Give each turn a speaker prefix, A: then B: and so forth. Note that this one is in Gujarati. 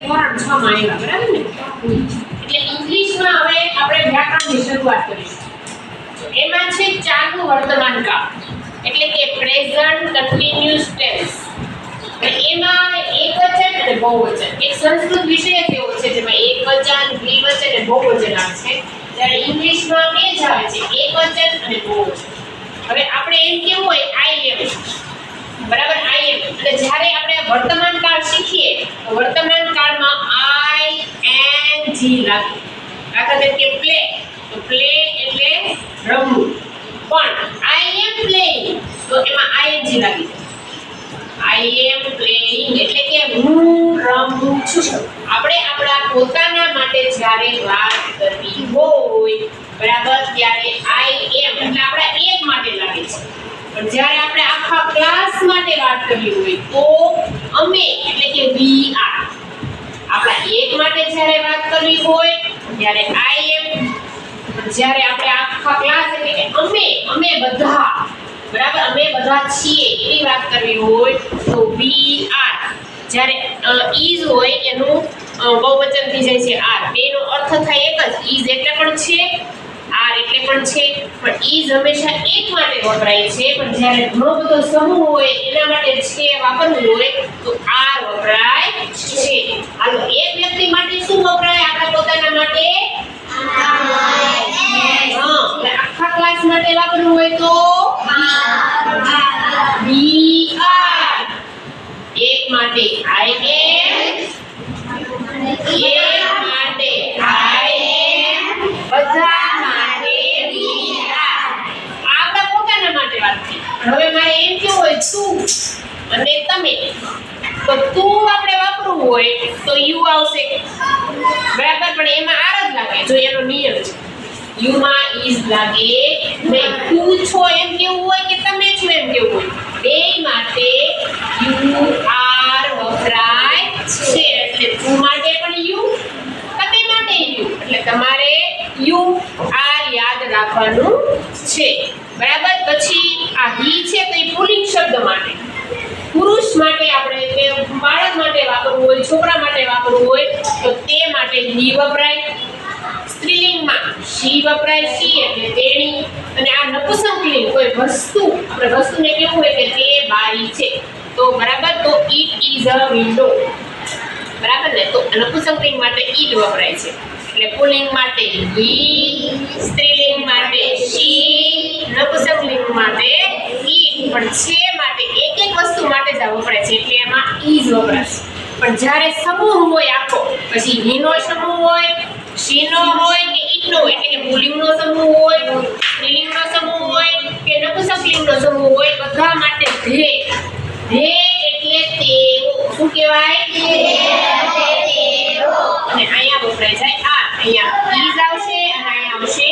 A: ધોરણ છ માં આવ્યા બરાબર શરૂઆત કરીશું. એમાં છે ચાલુ વર્તમાન કાળ, એટલે કે પ્રેઝન્ટ કન્ટિન્યુઅસ ટેન્સ એમાં એકવચન અને બહુવચન. એક સંસ્કૃત વિષય એવો છે જેમાં એકવચન, દ્વિવચન અને બહુવચન આવે છે. જ્યારે ઇંગ્લિશમાં બે જ આવે છે, એકવચન અને બહુવચન. હવે આપણે એમ કેવું હોય આઈ એમ બરાબર આઈ એમ એટલે જ્યારે આપણે વર્તમાન કાળ શીખીએ તો વર્તમાન કાળમાં આઈ એન જી લાગે દાખલા તરીકે પ્લે તો પ્લે એટલે રમવું. પણ આઈ એમ પ્લેઇંગ તો એમાં આઈએનજી લાગી જાય. આઈ એમ પ્લેઇંગ એટલે કે હું રમું છું. આપણે આપણા પોતાના માટે જ્યારે વાત કરવી હોય, બરાબર, ત્યારે આઈ એમ એટલે આપણા એક માટે લાગે છે. પણ જ્યારે આપણે આખા ક્લાસ માટે વાત કરવી હોય, તો અમે એટલે કે વી આર આપણા એક માટે જ્યારે વાત કરવી હોય, ત્યારે આઈ એમ જ્યારે આપણે આખા ક્લાસ એટલે કે અમે અમે બધા, બરાબર? અમે બધા છીએ એવી વાત કરવી હોય, તો વી આર જ્યારે ઇઝ હોય એનું બહુવચન થઈ જાય છે આર બેનો અર્થ થાય એક જ ઇઝ એટલે પણ છે આર એટલે પણ છે, પણ ઇઝ હંમેશા એક માટે વપરાય છે. પણ જ્યારે ઘણો બધો સમૂહ હોય, એના માટે છે વાપરવું હોય, તો આર વપરાય છે હાલો એક વ્યક્તિ માટે શું વપરાય આપણા પોતાના માટે હા એટલે આખા ક્લાસ માટે હોય તો? એક માટે આઈ આપણા પોતાના માટે વાત થઈ. હવે મારે એમ કેવું હોય, તું અને તમે. તો તું આપણે વાપરવું હોય તો યુ આવશે. બરાબર, પણ એમાં આર જ લાગે, જો એનો નિયમ છે. યુમાં ઇઝ લાગે. નહીં તું છો એમ કેવું હોય કે તમે છો એમ કેવું હોય? બે માટે યુ આર વપરાય છે. એટલે તું માટે પણ યુ, તમે માટે યુ. એટલે તમારે યુ આર યાદ રાખવાનું છે. બરાબર? પછી આ હી છે તો એ પુલિંગ શબ્દ માટે. પુરુષ માટે આપણે કે બાળક માટે વાપરવું હોય, છોકરા માટે વાપરવું હોય, તો તે માટે હી વપરાય. સ્ત્રીલિંગમાં શી વપરાય શી એટલે તેણી અને આ નપુસંકલિંગ કોઈ વસ્તુ, આપણે વસ્તુને કેવું હોય કે તે બારી છે. તો બરાબર, તો ઇટ ઇઝ અ વિન્ડો. બરાબર ને? તો નપુસંકલિંગ માટે ઈટ વપરાય છે. એટલે પુલિંગ માટે હી સ્ત્રીલિંગ માટે શી નપુસંકલિંગ માટે ઈટ. પણ છે માટે એક એક વસ્તુ માટે જ વપરાય છે, એટલે એમાં ઈઝ વપરાશે પણ જ્યારે સમૂહ હોય આખો, પછી હીનો સમૂહ હોય, શીનો હોય પુલ્લિંગનો સમૂહ હોય સ્ત્રીલિંગનો સમૂહ હોય કે નપુસંકલિંગનો સમૂહ હોય, બધા માટે ધે ધે એટલે તેઓ. શું કહેવાય? અને અહીંયા વપરાય જાય આ. અહીંયા ઈઝ આવશે અને અહીંયા આવશે